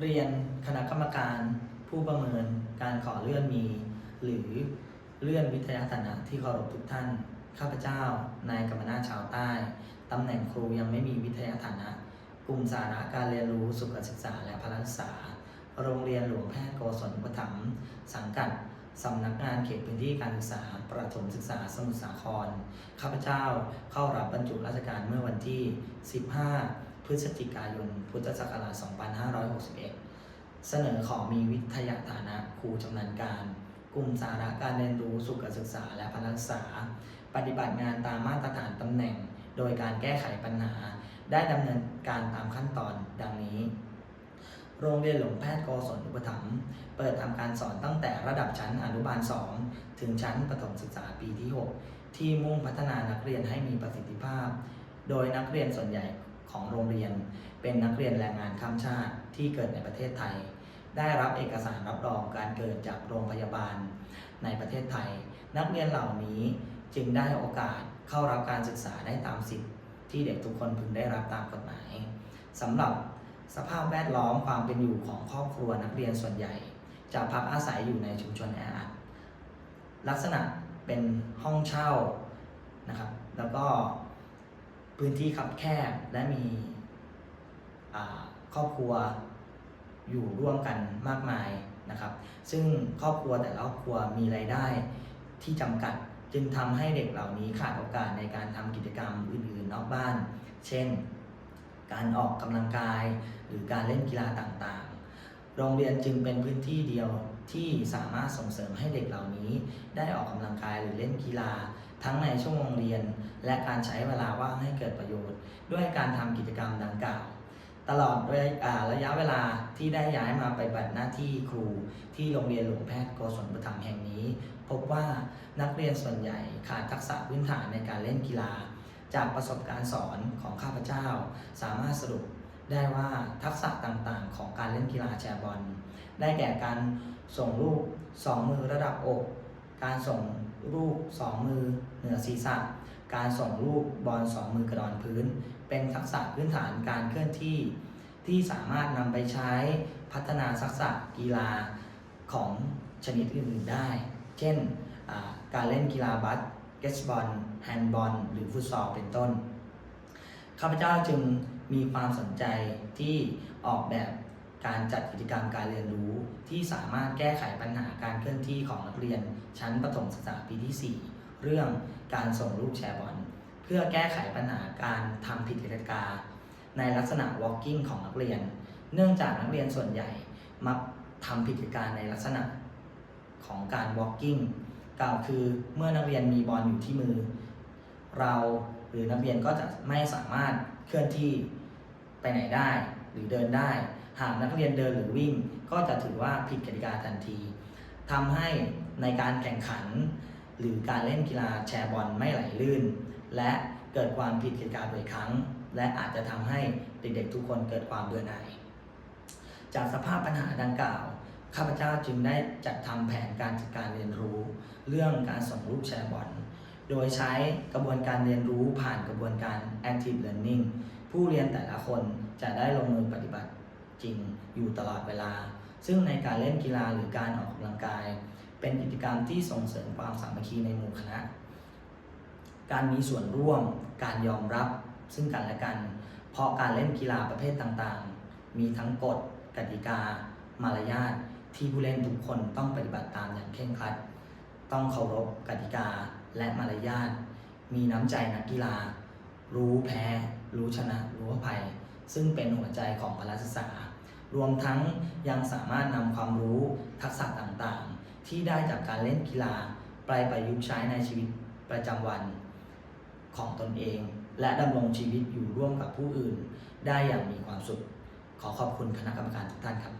เรียนคณะกรรมการผู้ประเมินการขอเลื่อนมี หรือเลื่อนวิทยาฐานะที่เคารพทุกท่าน ข้าพเจ้านายกรรมนาชาวใต้ตำแหน่งครูยังไม่มีวิทยาฐานะ กลุ่มสาระการเรียนรู้สุขศึกษาและพละศึกษา โรงเรียนหลวงแพทย์โกศลอุปถัมสังกัดสำนักงานเขตพื้นที่การศึกษา ประถมศึกษาสมุทรสาคร ข้าพเจ้าเข้ารับบรรจุราชการเมื่อวันที่ 15 พฤศจิกายน พุทธศักราช 2561 เสนอขอมีวิทยาฐานะครูชำนาญการ กลุ่มสาระการเรียนรู้สุขศึกษาและพละศึกษา ปฏิบัติงานตามมาตรฐานตำแหน่ง โดยการแก้ไขปัญหา ได้ดำเนินการตามขั้นตอนดังนี้ โรงเรียนหลวงแพทย์กศลอุปถัมภ์เปิดทำการสอนตั้งแต่ระดับชั้นอนุบาล 2 ถึงชั้นประถมศึกษาปีที่ 6 ที่มุ่งพัฒนานักเรียนให้มีประสิทธิภาพ โดยนักเรียนส่วนใหญ่ ของโรงเรียน เป็นนักเรียนแรงงานข้ามชาติที่เกิดในประเทศไทย ได้รับเอกสารรับรองการเกิดจากโรงพยาบาลในประเทศไทย นักเรียนเหล่านี้จึงได้โอกาสเข้ารับการศึกษาได้ตามสิทธิ์ที่เด็กทุกคนพึงได้รับตามกฎหมายสำหรับสภาพแวดล้อมความเป็นอยู่ของครอบครัวนักเรียนส่วนใหญ่ จะพักอาศัยอยู่ในชุมชนแออัดลักษณะเป็นห้องเช่านะครับ แล้วก็ พื้นที่คับแคบและมีครอบครัวอยู่ร่วมกันมากมายนะครับ ซึ่งครอบครัวแต่ละครอบครัวมีรายได้ที่จำกัดจึงทำให้เด็กเหล่านี้ขาดโอกาสในการทำกิจกรรมอื่นๆนอกบ้าน เช่น การออกกำลังกายหรือการเล่นกีฬาต่างๆ โรงเรียนจึงเป็นพื้นที่เดียวที่สามารถส่งเสริมให้เด็กเหล่านี้ ได้ออกกำลังกายหรือเล่นกีฬา ทั้งในช่วงโมงเรียน และการใช้เวลาว่างให้เกิดประโยชน์ ด้วยการทำกิจกรรมดังกล่าว ตลอดระยะอ่าระยะเวลาที่ได้ย้ายมาไปบัติหน้าที่ครู ที่โรงเรียนหลวงแพทย์โกศลประถมแห่งนี้ พบว่านักเรียนส่วนใหญ่ขาดทักษะพื้นฐานในการเล่นกีฬา จากประสบการณ์สอนของข้าพเจ้า สามารถสรุป ได้ว่าทักษะต่างๆ ของการเล่นกีฬาแชร์บอล ได้แก่การส่งลูกสองมือระดับอก การส่งลูกสองมือเหนือศีรษะ การส่งลูกบอลสองมือกระดอนพื้น เป็นทักษะพื้นฐานการเคลื่อนที่ ที่สามารถนำไปใช้พัฒนาทักษะกีฬาของชนิดอื่นๆได้ เช่น การเล่นกีฬาบาสเกตบอล แฮนด์บอล หรือฟุตซอล เป็นต้น ข้าพเจ้าจึง มีความสนใจที่ออกแบบการจัดกิจกรรมการเรียนรู้ ที่สามารถแก้ไขปัญหาการเคลื่อนที่ของนักเรียน ชั้นประถมศึกษาปีที่ 4 เรื่องการส่งลูกแชร์บอลเพื่อแก้ไขปัญหาการทำผิดกติกา ในลักษณะ walking ของนักเรียน เนื่องจากนักเรียนส่วนใหญ่มักทำผิดกติกาในลักษณะของการ walking กล่าวคือเมื่อนักเรียนมีบอลอยู่ที่มือ เรา หรือนักเรียนก็จะไม่สามารถเคลื่อนที่ไปไหนได้หรือเดินได้ หากนักเรียนเดินหรือวิ่ง ก็จะถือว่าผิดกติกาทันทีทำให้ในการแข่งขัน หรือการเล่นกีฬาแชร์บอลไม่ไหลลื่น และเกิดความผิดกติกาบ่อยครั้ง และอาจจะทำให้เด็กๆทุกคนเกิดความเบื่อหน่ายจากสภาพปัญหาดังกล่าวข้าพเจ้าจึงได้จัดทำแผนการจัดการเรียนรู้ เรื่องการส่งลูกแชร์บอล โดยใช้กระบวนการเรียนรู้ผ่านกระบวนการ active learning ผู้เรียนแต่ละคนจะได้ลงมือปฏิบัติจริงอยู่ตลอดเวลา ซึ่งในการเล่นกีฬาหรือการออกกำลังกาย เป็นกิจกรรมที่ส่งเสริมความสามัคคีในหมู่คณะ การมีส่วนร่วม การยอมรับซึ่งกันและกัน เพราะการเล่นกีฬาประเภทต่างๆ มีทั้งกฎกติกา มารยาทที่ผู้เล่นทุกคนต้องปฏิบัติตามอย่างเคร่งครัด ต้องเคารพกติกา และมารยาท มีน้ำใจนักกีฬา รู้แพ้ รู้ชนะ รู้อภัย ซึ่งเป็นหัวใจของพละศึกษา รวมทั้งยังสามารถนำความรู้ทักษะต่างๆ ที่ได้จากการเล่นกีฬาไปประยุกต์ใช้ในชีวิตประจำวันของตนเอง และดำรงชีวิตอยู่ร่วมกับผู้อื่น ได้อย่างมีความสุข ขอขอบคุณคณะกรรมการทุกท่านครับ